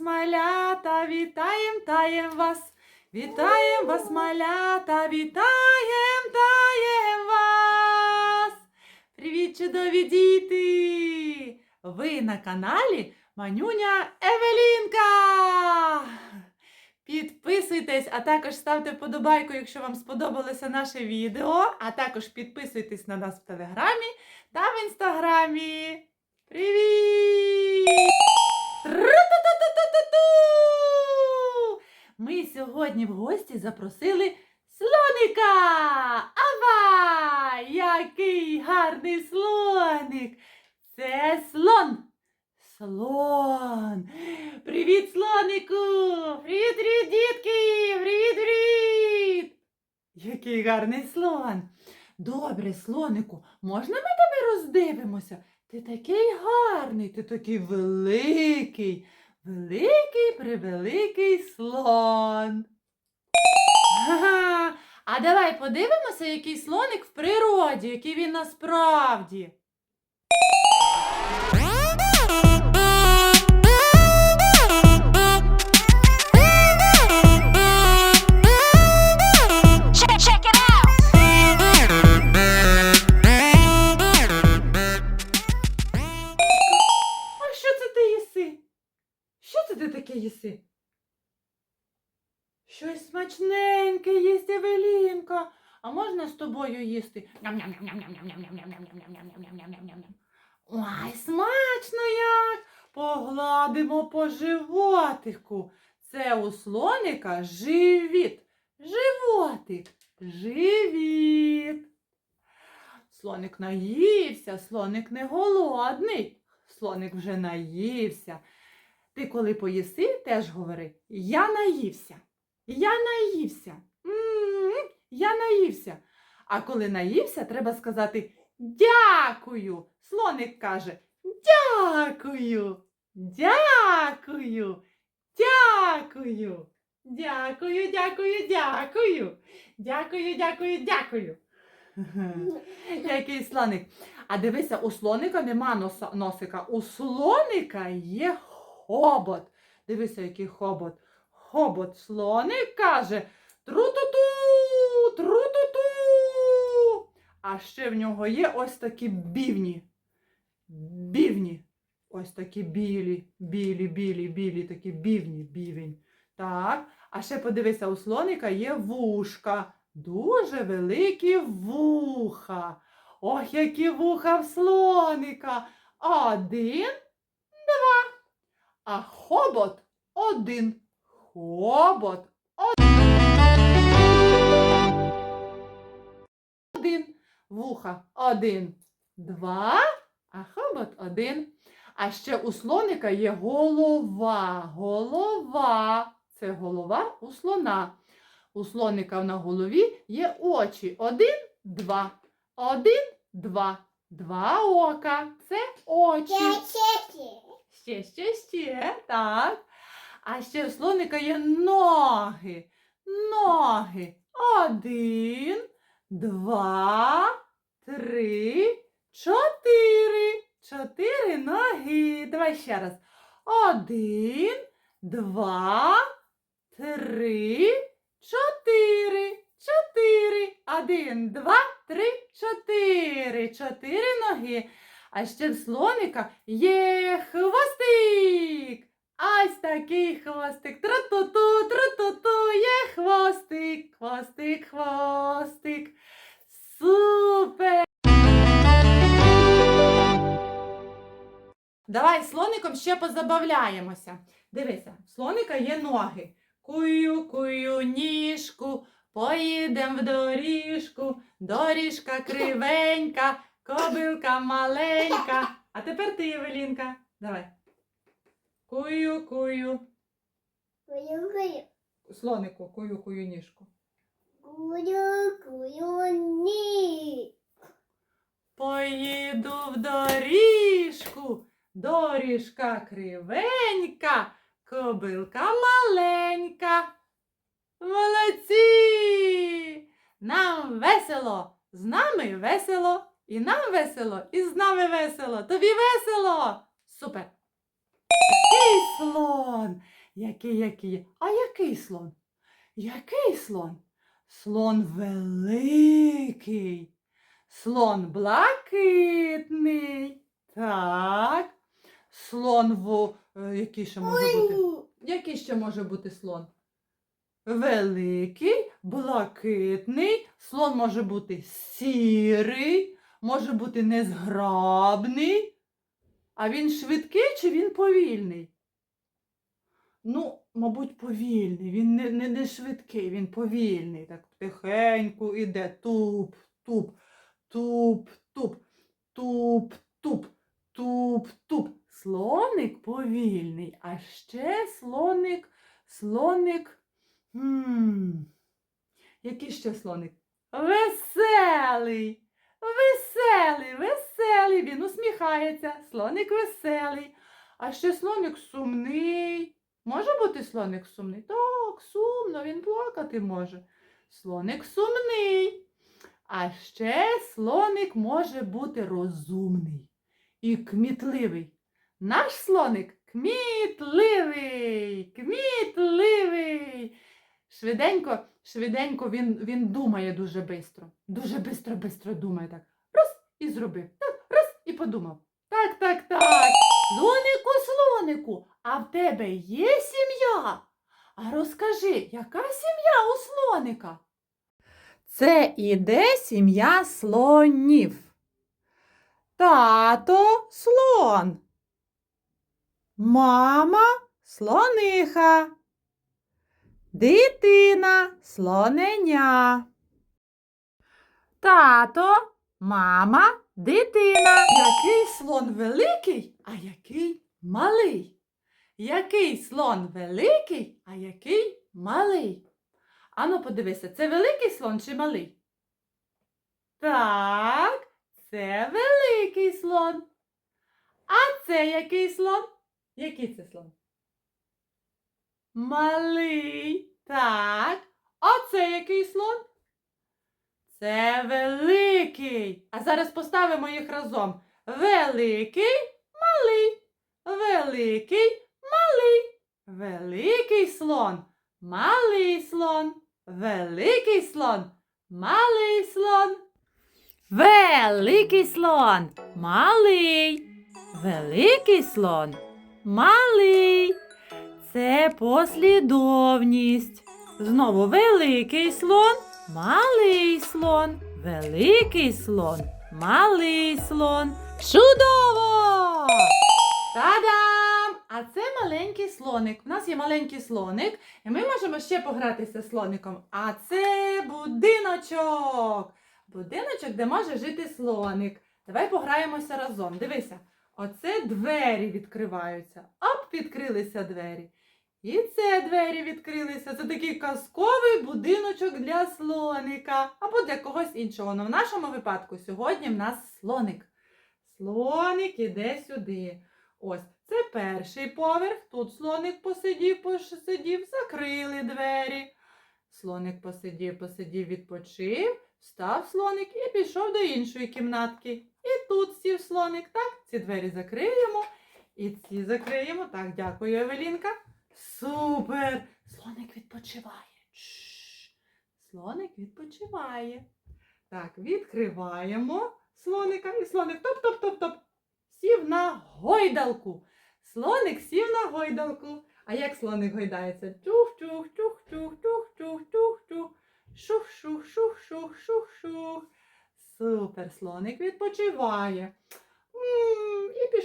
вас, малята, вітаєм, таєм вас. Вітаєм вас, малята, вітаєм, таєм вас. Привіт, чудові діти! Ви на каналі Манюня Евелінка. Підписуйтесь, а також ставте вподобайку, якщо вам сподобалося наше відео. А також підписуйтесь на нас в телеграмі та в інстаграмі. Привіт! Тру-ту-ту-ту-ту-ту! Ми сьогодні в гості запросили слоника. Ава! Який гарний слоник! Це слон. Слон. Привіт, слонику! Привіт, привіт, дітки! Привіт, привіт! Який гарний слон. Добре, слонику, можна ми тебе роздивимося? Ти такий гарний, ти такий великий, великий, превеликий слон. Ага. А давай подивимося, який слоник в природі, який він насправді. смачненьке їсть Евелінка. А можна з тобою їсти? Ой, смачно як! Погладимо по животику. Це у слоника живіт. Животик, живіт. Слоник наївся, слоник не голодний. Слоник вже наївся. Ти коли поїси, теж говори, я наївся. Я наївся. М, Я наївся. А коли наївся, треба сказати Дякую. Слоник каже Дякую. Дякую. Дякую. Дякую, дякую, дякую. Дякую, дякую, дякую. Який слоник. А дивися, у слоника нема носика. У слоника є хобот. Дивися, який хобот. Хобот слоник каже тру-ту-ту, тру-ту-ту. А ще в нього є ось такі бівні. Бівні. Ось такі білі, білі, білі, білі, такі бівні, бівень. Так. А ще подивися, у слоника є вушка. Дуже великі вуха. Ох, які вуха в слоника. Один, два. А хобот один. Хобот один. Вуха один, два, а хобот один. А ще у слоника є голова. Голова. Це голова у слона. У слоника на голові є очі. Один, два. Один, два. Два ока. Це очі. Ще, ще, ще. Так. А ще у слоника є ноги. Ноги. Один, два, три, чотири. Чотири ноги. Давай ще раз. Один, два, три, чотири. Чотири. Один, два, три, чотири. Чотири ноги. А ще в слоника є хвостик. Такий хвостик. Тру-ту-ту, тру-ту-ту, є хвостик, хвостик, хвостик. Супер! Давай слоником ще позабавляємося. Дивися, в слоника є ноги. Кую, кую, ніжку, поїдем в доріжку, доріжка кривенька, кобилка маленька. А тепер ти, Евелінка. Давай. Кую, кую. Слонику, кую, кую, ніжку. Поїду в доріжку, доріжка кривенька, кобилка маленька. Молодці! Нам весело, з нами весело, і нам весело, і з нами весело. Тобі весело. Супер! Який слон? Який, який? А який слон? Який слон? Слон великий. Слон блакитний. Так. Слон в е, який ще може бути? Який ще може бути слон? Великий, блакитний, слон може бути сірий, може бути незграбний. А він швидкий чи він повільний? Ну, мабуть, повільний. Він не, не, не швидкий, він повільний. Так тихенько іде. Туп, туп, туп, туп, туп, туп, туп, туп. Слоник повільний, а ще слоник, слоник. М, Який ще слоник? Веселий. Веселий, веселий. Він усміхається. Слоник веселий. А ще слоник сумний. Може бути слоник сумний? Так, сумно, він плакати може. Слоник сумний. А ще слоник може бути розумний і кмітливий. Наш слоник кмітливий, кмітливий. Швиденько, швиденько він, він думає дуже бистро. Дуже бистро, бистро думає так. Раз і зробив. Так, раз і подумав. Так, так, так. Слонику, слонику, а в тебе є сім'я? А розкажи, яка сім'я у слоника? Це іде сім'я слонів. Тато слон. Мама слониха. Дитина слоненя. Тато, мама, дитина. Який слон великий, а який малий? Який слон великий, а який малий? Ану, подивися, це великий слон чи малий? Так, це великий слон. А це який слон? Який це слон? Малий. Так. А це який слон? Це великий. А зараз поставимо їх разом. Великий, малий. Великий, малий. Великий слон. Малий слон. Великий слон. Малий слон. Великий слон. Малий. Великий слон. Малий. Це послідовність. Знову великий слон, малий слон, великий слон, малий слон. Чудово! Та-дам! А це маленький слоник. У нас є маленький слоник, і ми можемо ще погратися з слоником. А це будиночок. Будиночок, де може жити слоник. Давай пограємося разом. Дивися, оце двері відкриваються. Оп, відкрилися двері. І це двері відкрилися. Це такий казковий будиночок для слоника або для когось іншого. Но в нашому випадку сьогодні в нас слоник. Слоник іде сюди. Ось це перший поверх. Тут слоник посидів, посидів, закрили двері. Слоник посидів, посидів, відпочив, встав слоник і пішов до іншої кімнатки. І тут сів слоник. Так, ці двері закриємо. І ці закриємо. Так, дякую, Евелінка. Супер! Слоник відпочиває. Слоник відпочиває. Так, відкриваємо слоника. І слоник топ-топ-топ-топ. Сів на гойдалку. Слоник сів на гойдалку. А як слоник гойдається? Чух-чух, чух-чух, чух-чух, чух-чух. Шух-шух, шух-шух, шух-шух. Супер, слоник відпочиває. М, І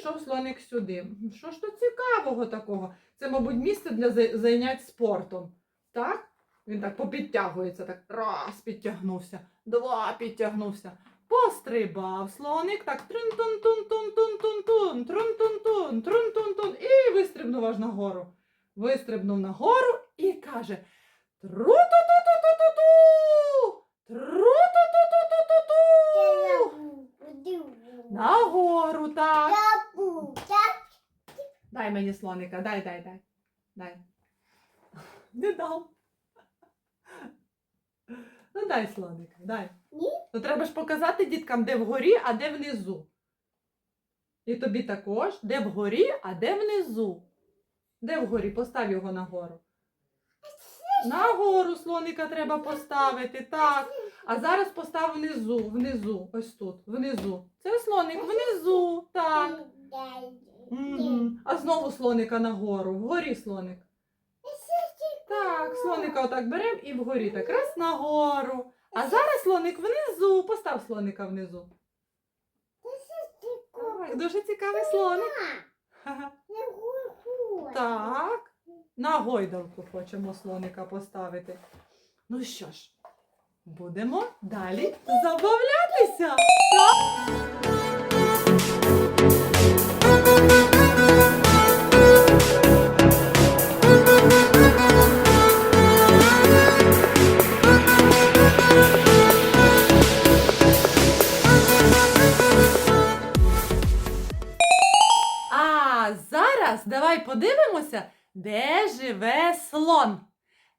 пішов слоник сюди. Що ж тут цікавого такого? Це, мабуть, місце для за- зайнять спортом. Так? Він так попідтягується, так раз підтягнувся, два підтягнувся. Пострибав слоник, так трун-тун-тун-тун-тун-тун-тун, трун-тун-тун, трун-тун-тун, і вистрибнув аж нагору. Вистрибнув нагору і каже: Тру-ту-ту-ту-ту-ту-ту! Тру-ту-ту-ту-ту-ту! Нагору, так. Дай мені слоника, дай, дай, дай. Дай. Не дам. Ну дай слоника, дай. Ні? Ну треба ж показати діткам, де вгорі, а де внизу. І тобі також, де вгорі, а де внизу. Де вгорі? Постав його нагору. Нагору слоника треба поставити, так. А зараз постав внизу, внизу, ось тут, внизу. Це слоник внизу, так. А знову слоника нагору, вгорі слоник. Так, слоника отак беремо і вгорі так раз нагору. А зараз слоник внизу. Постав слоника внизу. Ой, дуже цікавий слоник. Так. На гойдалку хочемо слоника поставити. Ну що ж, будемо далі забавлятися. А зараз давай подивимося, де живе слон.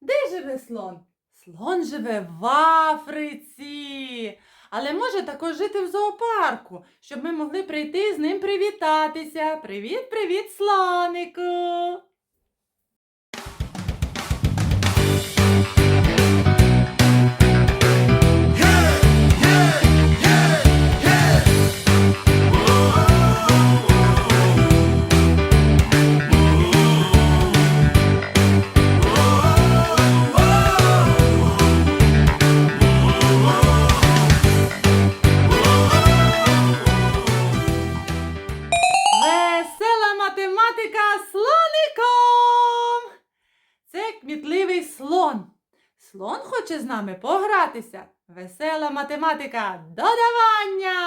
Де живе слон? Слон живе в Африці. Але може також жити в зоопарку, щоб ми могли прийти з ним привітатися. Привіт, привіт, слонику! Весела математика додавання.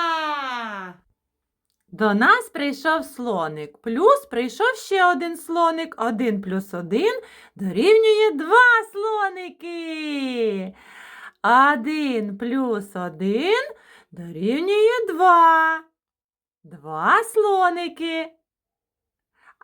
До нас прийшов слоник. Плюс прийшов ще один слоник. Один плюс один дорівнює два слоники. Один плюс один дорівнює два. Два слоники.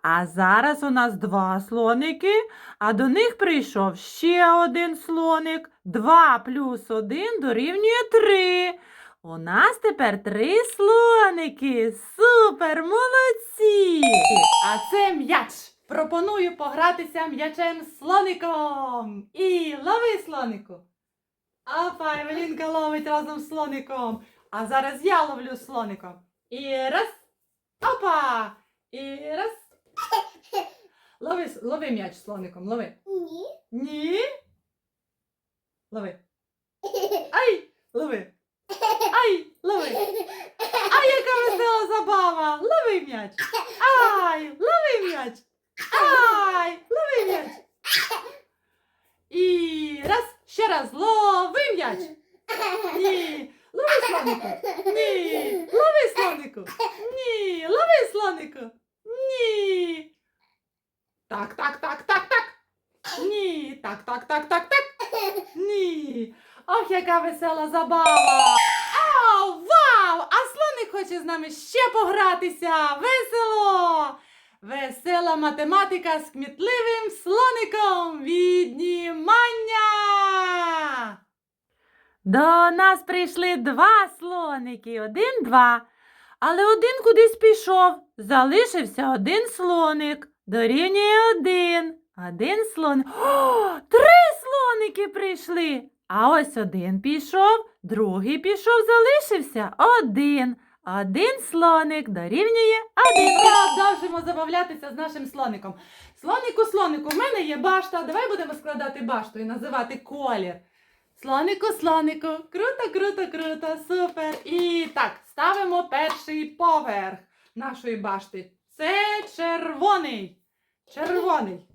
А зараз у нас два слоники, а до них прийшов ще один слоник. Два плюс один дорівнює три. У нас тепер три слоники. Супер, молодці! А це м'яч. Пропоную погратися м'ячем слоником. І лови слонику. Опа, Евелінка ловить разом з слоником. А зараз я ловлю слоником. І раз. Опа! І раз. Лови, лови м'яч слоником, лови. Ні. Лови. Ай! Лови. Ай! Лови. Ай, яка весела забава! Лови м'яч. Ай! Лови м'яч. Ай! Лови м'яч. І раз. Ще раз. Лови м'яч. Ні. Лови слонику. Ні. Лови слонику. Ні. Лови слонику. Ні. Так, так, так, так, так. Ні. Так, так, так, так, так. Ні. Ох, яка весела забава. Ау, вау! А слоник хоче з нами ще погратися. Весело! Весела математика з кмітливим слоником. Віднімання. До нас прийшли два слоники. Один, два. Але один кудись пішов. Залишився один слоник. Дорівнює один. Один слоник. О, три слоники прийшли. А ось один пішов, другий пішов, залишився один. Один слоник дорівнює один. Продовжимо забавлятися з нашим слоником. Слонику, слонику, в мене є башта. Давай будемо складати башту і називати колір. Слонику, слонику, круто, круто, круто, супер. І так, ставимо перший поверх нашої башти. Це червоний. Червоний.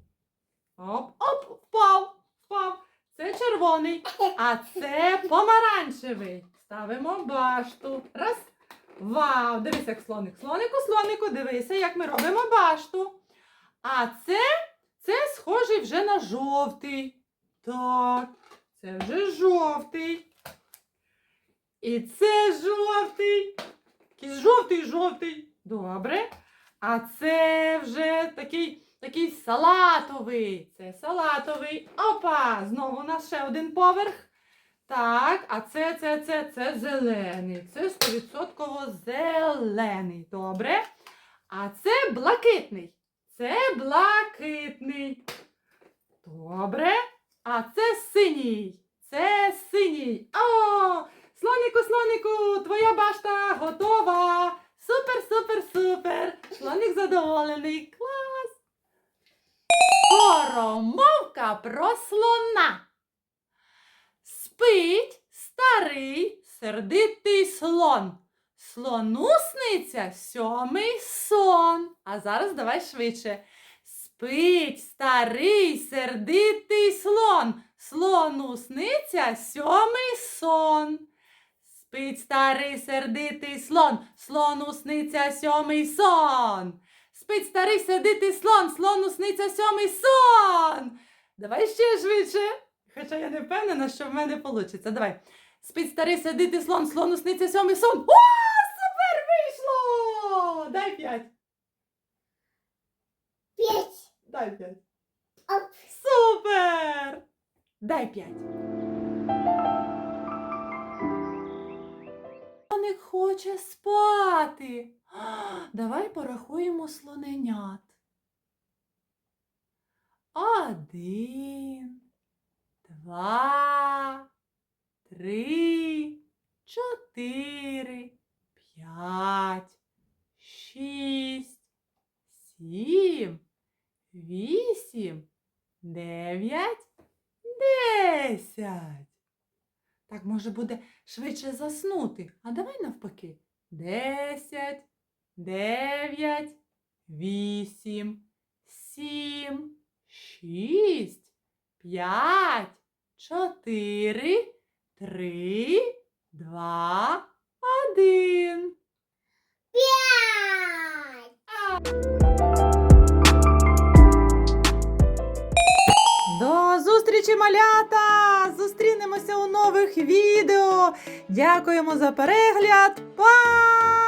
Оп, оп, впав, впав. Це червоний. А це помаранчевий. Ставимо башту. Раз. Вау! Дивись, як слоник. Слонику, слонику, дивися, як ми робимо башту. А це, це схожий вже на жовтий. Так, це вже жовтий. І це жовтий. Якийсь жовтий, жовтий. Добре. А це вже такий, такий салатовий. Це салатовий. Опа! Знову у нас ще один поверх. Так, а це, це, це, це зелений. Це 100% зелений. Добре. А це блакитний. Це блакитний. Добре. А це синій. Це синій. О! Слонику, слонику, твоя башта готова. Супер, супер, супер. Слоник задоволений. Клас. Скоромовка про слона. Спить старий сердитий слон. Слону сьомий сон. А зараз давай швидше. Спить старий сердитий слон. Слону сниться сьомий сон. Спить старий сердитий слон. Слону сниться сьомий сон. Спить старий сердитий слон. Слону сниться сьомий сон. Давай ще швидше. Хоча я не впевнена, що в мене вийде. Давай. Спить старий сидити слон, слону сниться сьомий сон. О, супер вийшло! Дай п'ять. П'ять. Дай п'ять. Супер! Дай п'ять. Слоник хоче спати. Давай порахуємо слоненят. Один, два, три, чотири, п'ять, шість, сім, вісім, дев'ять, десять. Так може буде швидше заснути. А давай навпаки. Десять, дев'ять, вісім, сім, шість, п'ять, чотири, три, два, один. П'ять. Малята! Зустрінемося у нових відео. Дякуємо за перегляд. Па!